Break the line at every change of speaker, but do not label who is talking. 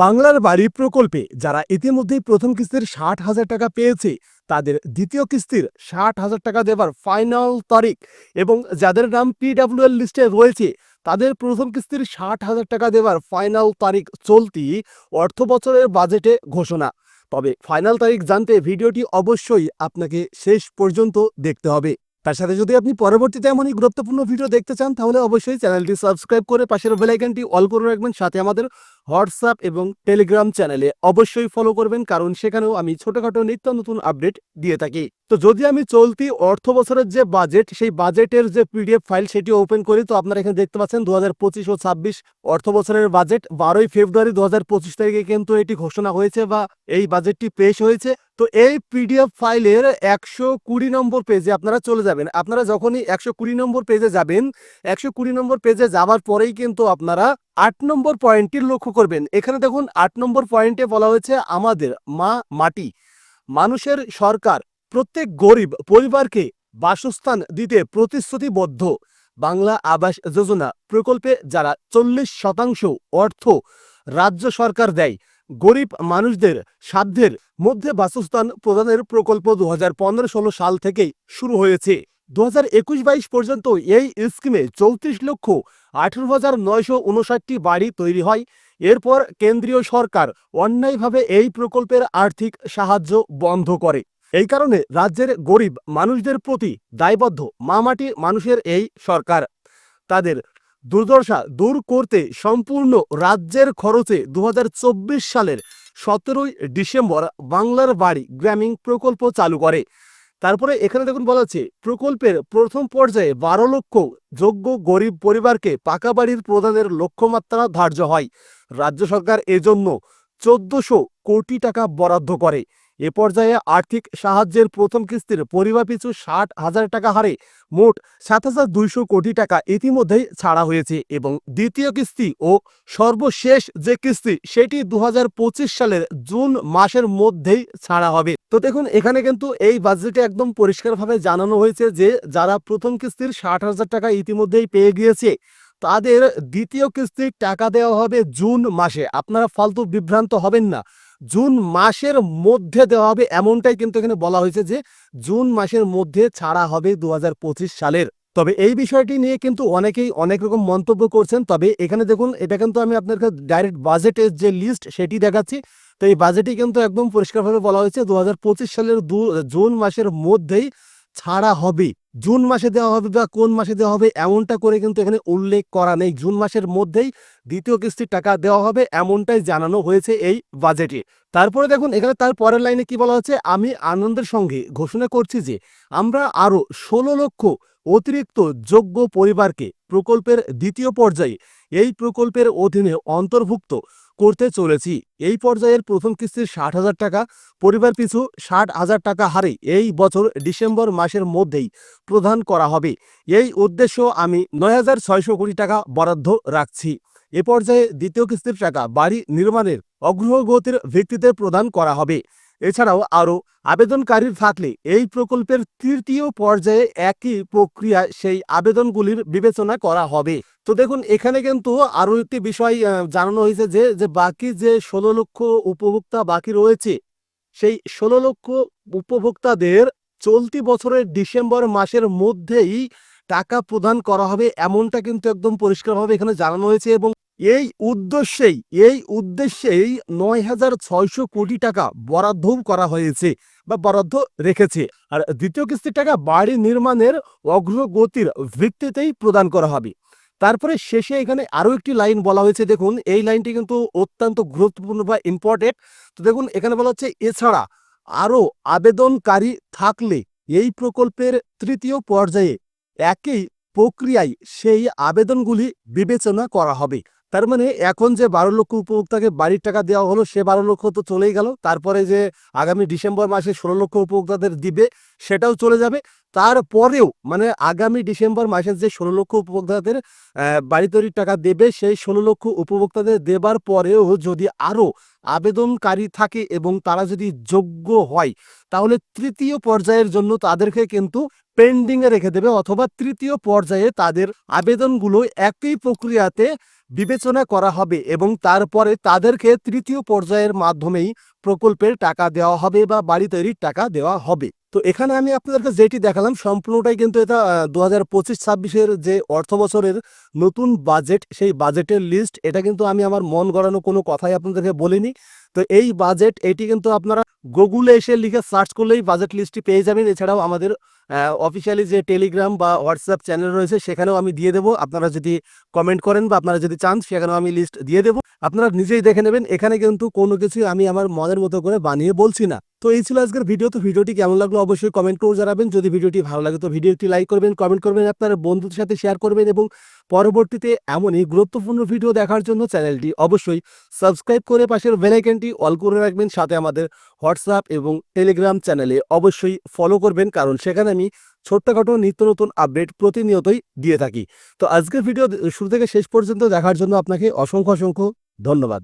বাংলার বাড়ি প্রকল্পে যারা ইতিমধ্যেই প্রথম কিস্তির ষাট হাজার টাকা পেয়েছে, তাদের দ্বিতীয় কিস্তির ষাট হাজার টাকা দেওয়ার ফাইনাল তারিখ এবং যাদের নাম পিডাব্লিউএল লিস্টে রয়েছে, তাদের প্রথম কিস্তির ষাট হাজার টাকা দেওয়ার ফাইনাল তারিখ চলতি অর্থ বছরের বাজেটে ঘোষণা। তবে ফাইনাল তারিখ জানতে ভিডিওটি অবশ্যই আপনাকে শেষ পর্যন্ত দেখতে হবে। তার সাথে যদি আপনি পরবর্তীতে এমনই গুরুত্বপূর্ণ ভিডিও দেখতে চান, তাহলে অবশ্যই চ্যানেলটি সাবস্ক্রাইব করে পাশের বেলাইকানটি অল করে রাখবেন, সাথে আমাদের হোয়াটসঅ্যাপ এবং টেলিগ্রাম চ্যানেলে অবশ্যই ফলো করবেন, কারণ সেখানেও আমি ছোটখাটো নিত্য নতুন আপডেট দিয়ে থাকি। তো যদি আমি চলতি অর্থ বছরের যে বাজেট সেই বাজেটের যে পিডিএফ ফাইল সেটি ওপেন করি, তো আপনারা এখানে দেখতে পাচ্ছেন দু হাজার পঁচিশ ও ছাব্বিশ অর্থ বছরের বাজেট বারোই ফেব্রুয়ারি দু হাজার পঁচিশ তারিখে কিন্তু এটি ঘোষণা হয়েছে বা এই বাজেটটি পেশ হয়েছে। তো এই পিডিএফ ফাইলের একশো কুড়ি নম্বর পেজে আপনারা চলে যাবেন। আপনারা যখনই একশো কুড়ি নম্বর পেজে যাবেন, একশো কুড়ি নম্বর পেজে যাওয়ার পরেই কিন্তু আপনারা আট নম্বর পয়েন্টটি লক্ষ্য করবেন। এখানে দেখুন, আট নম্বর পয়েন্টে বলা হয়েছে, আমাদের মা মাটি, মানুষের সরকার, প্রত্যেক গরিব পরিবারকে বাসস্থান দিতে প্রতিশ্রুতিবদ্ধ। বাংলা আবাস যোজনা প্রকল্পে যারা চল্লিশ শতাংশ অর্থ রাজ্য সরকার দেয়, গরিব মানুষদের সাধ্যের মধ্যে বাসস্থান প্রদানের প্রকল্প দু হাজার সাল থেকেই শুরু হয়েছে। দু হাজার একুশ বাইশ পর্যন্ত এই স্কিমে চৌত্রিশ লক্ষ আঠেরো হাজার নয়শো উনষাটটি বাড়ি তৈরি হয়। এরপর কেন্দ্রীয় সরকার অন্যায়ভাবে এই প্রকল্পের আর্থিক সাহায্য বন্ধ করে। এই কারণে রাজ্যের গরিব মানুষদের প্রতি দায়বদ্ধ মামাটি মানুষের এই সরকার। তাদের দুর্দশা দূর করতে সম্পূর্ণ রাজ্যের খরচে দু হাজার চব্বিশ সালের সতেরোই ডিসেম্বর বাংলার বাড়ি গ্রামীণ প্রকল্প চালু করে। তারপরে এখানে দেখুন বলা আছে প্রকল্পের প্রথম পর্যায়ে বারো লক্ষ যোগ্য গরিব পরিবারকে পাকা বাড়ির প্রদানের লক্ষ্যমাত্রা ধার্য হয়। রাজ্য সরকার এজন্য চোদ্দশো কোটি টাকা বরাদ্দ করে। এ পর্যায়ে আর্থিক সাহায্যের প্রথম কিস্তির পরিবার পিছু ষাট হাজার টাকা হারে মোট সাত হাজার দুইশো কোটি টাকা ইতিমধ্যেই ছাড়া হয়েছে এবং দ্বিতীয় কিস্তি ও সর্বশেষ যে কিস্তি সেটি দুহাজার পঁচিশ সালের জুন মাসের মধ্যেই ছাড়া হবে। তো দেখুন, এখানে কিন্তু এই বাজেটে একদম পরিষ্কারভাবে জানানো হয়েছে যে যারা প্রথম কিস্তির ষাট হাজার টাকা ইতিমধ্যেই পেয়ে গিয়েছে, তাদের দ্বিতীয় কিস্তির টাকা দেওয়া হবে জুন মাসে। আপনারা ফালতু বিভ্রান্ত হবেন না। জুন মাসের মধ্যে দেওয়া হবে এমনটাই কিন্তু এখানে বলা হয়েছে যে জুন মাসের মধ্যে ছাড়া হবে দু হাজার পঁচিশ সালের। তবে এই বিষয়টি নিয়ে কিন্তু অনেকেই অনেক রকম মন্তব্য করছেন। তবে এখানে দেখুন, এটা কিন্তু আমি আপনাকে ডাইরেক্ট বাজেটের যে লিস্ট সেটি দেখাচ্ছি। তো এই বাজেটই কিন্তু একদম পরিষ্কারভাবে বলা হয়েছে দু হাজার পঁচিশ সালের জুন মাসের মধ্যেই ছাড়া হবে জুন মাসে দেওয়া হবে বা কোন মাসে দেওয়া হবে এমনটা করে কিন্তু এখানে উল্লেখ করা নেই। জুন মাসের মধ্যেই দ্বিতীয় কিস্তির টাকা দেওয়া হবে এমনটাই জানানো হয়েছে এই বাজেটে। তারপরে দেখুন, এখানে তার পরের লাইনে কি বলা হচ্ছে? আমি আনন্দের সঙ্গে ঘোষণা করছি যে আমরা আরও ষোলো লক্ষ অতিরিক্ত যোগ্য পরিবারকে প্রকল্পের দ্বিতীয় পর্যায়ে এই প্রকল্পের অধীনে অন্তর্ভুক্ত করতে চলেছি। এই পর্যায়ের প্রথম কিস্তির ষাট হাজার টাকা, পরিবার পিছু ষাট হাজার টাকা হারে এই বছর ডিসেম্বর মাসের মধ্যেই প্রদান করা হবে। এই উদ্দেশ্য আমি নয় হাজার ছয়শো কোটি টাকা বরাদ্দ রাখছি। এ পর্যায়ে দ্বিতীয় কিস্তির টাকা বাড়ি নির্মাণের অগ্রগতির ভিত্তিতে প্রদান করা হবে। এছাড়াও আরও আবেদনকারীর থাকলে এই প্রকল্পের তৃতীয় পর্যায়ে একই প্রক্রিয়া সেই আবেদনগুলির বিবেচনা করা হবে। তো দেখুন, এখানে কিন্তু আরও একটি বিষয় জানানো হয়েছে যে যে বাকি যে ষোলো লক্ষ উপভোক্তা বাকি রয়েছে, সেই ষোলো লক্ষ উপভোক্তাদের চলতি বছরের ডিসেম্বর মাসের মধ্যেই টাকা প্রদান করা হবে, এমনটা কিন্তু একদম পরিষ্কারভাবে এখানে জানানো হয়েছে এবং এই উদ্দেশ্যেই এই উদ্দেশ্যেই নয় হাজার ছয়শো কোটি টাকা বরাদ্দও করা হয়েছে বা বরাদ্দ রেখেছে। আর দ্বিতীয় কিস্তির টাকা বাড়ি নির্মাণের অগ্রগতির ভিত্তিতেই প্রদান করা হবে। তারপরে শেষে এখানে আরও একটি লাইন বলা হয়েছে, দেখুন, এই লাইনটি কিন্তু অত্যন্ত গুরুত্বপূর্ণ বা ইম্পর্টেন্ট। তো দেখুন, এখানে বলা হচ্ছে, এছাড়া আরও আবেদনকারী থাকলে এই প্রকল্পের তৃতীয় পর্যায়ে একই প্রক্রিয়ায় সেই আবেদনগুলি বিবেচনা করা হবে। তার মানে এখন যে বারো লক্ষ উপভোক্তাকে বাড়ির টাকা দেওয়া হলো, সে বারো লক্ষ তো চলেই গেল। তারপরে যে আগামী ডিসেম্বর মাসে ষোলো লক্ষ উপভোক্তাদের দিবে, সেটাও চলে যাবে। তারপরেও মানে আগামী ডিসেম্বর মাসের যে ষোলো লক্ষ উপভোক্তাদের বাড়ি তৈরির টাকা দেবে, সেই ষোলো লক্ষ উপভোক্তাদের দেবার পরেও যদি আরও আবেদনকারী থাকে এবং তারা যদি যোগ্য হয়, তাহলে তৃতীয় পর্যায়ের জন্য তাদেরকে কিন্তু পেন্ডিংয়ে রেখে দেবে অথবা তৃতীয় পর্যায়ে তাদের আবেদনগুলো একই প্রক্রিয়াতে বিবেচনা করা হবে এবং তারপরে তাদেরকে তৃতীয় পর্যায়ের মাধ্যমেই প্রকল্পের টাকা দেওয়া হবে বা বাড়ি তৈরির টাকা দেওয়া হবে। তো এখানে আমি আপনাদেরকে যেটি দেখালাম, সম্পূর্ণটাই কিন্তু এটা দু হাজার পঁচিশ ছাব্বিশের যে অর্থ বছরের নতুন বাজেট সেই বাজেটের লিস্ট এটা কিন্তু আমি আমার মন গড়ানো কোনো কথাই আপনাদেরকে বলিনি। তো এই বাজেট এটি কিন্তু আপনারা গুগলে এসে লিখে সার্চ করলেই বাজেট লিস্টটি পেয়ে যাবেন। এছাড়াও আমাদের অফিসিয়ালি যে টেলিগ্রাম বা হোয়াটসঅ্যাপ চ্যানেল রয়েছে, সেখানেও আমি দিয়ে দেবো। আপনারা যদি কমেন্ট করেন বা আপনারা যদি চান, সেখানেও আমি লিস্ট দিয়ে দেবো। আপনারা নিজেই দেখে নেবেন। এখানে কিন্তু কোনো কিছু আমি আমার মনের মতো করে বানিয়ে বলছি না। তো এই ছিল আজকের ভিডিও তো ভিডিওটি কেমন লাগল অবশ্যই কমেন্ট করে জানাবেন। যদি ভিডিওটি ভালো লাগে, তো ভিডিওটি লাইক করবেন কমেন্ট করবেন, আপনার বন্ধুদের সাথে শেয়ার করবেন এবং পরবর্তীতে এমনই গুরুত্বপূর্ণ ভিডিও দেখার জন্য চ্যানেলটি অবশ্যই সাবস্ক্রাইব করে পাশের বেলাইকনটি অল করে রাখবেন, সাথে আমাদের হোয়াটসঅ্যাপ এবং টেলিগ্রাম চ্যানেলে অবশ্যই ফলো করবেন, কারণ সেখানে আমি ছোট্টখাটো নিত্য নতুন আপডেট প্রতিনিয়তই দিয়ে থাকি। তো আজকের ভিডিও শুরু থেকে শেষ পর্যন্ত দেখার জন্য আপনাকে অসংখ্য অসংখ্য ধন্যবাদ।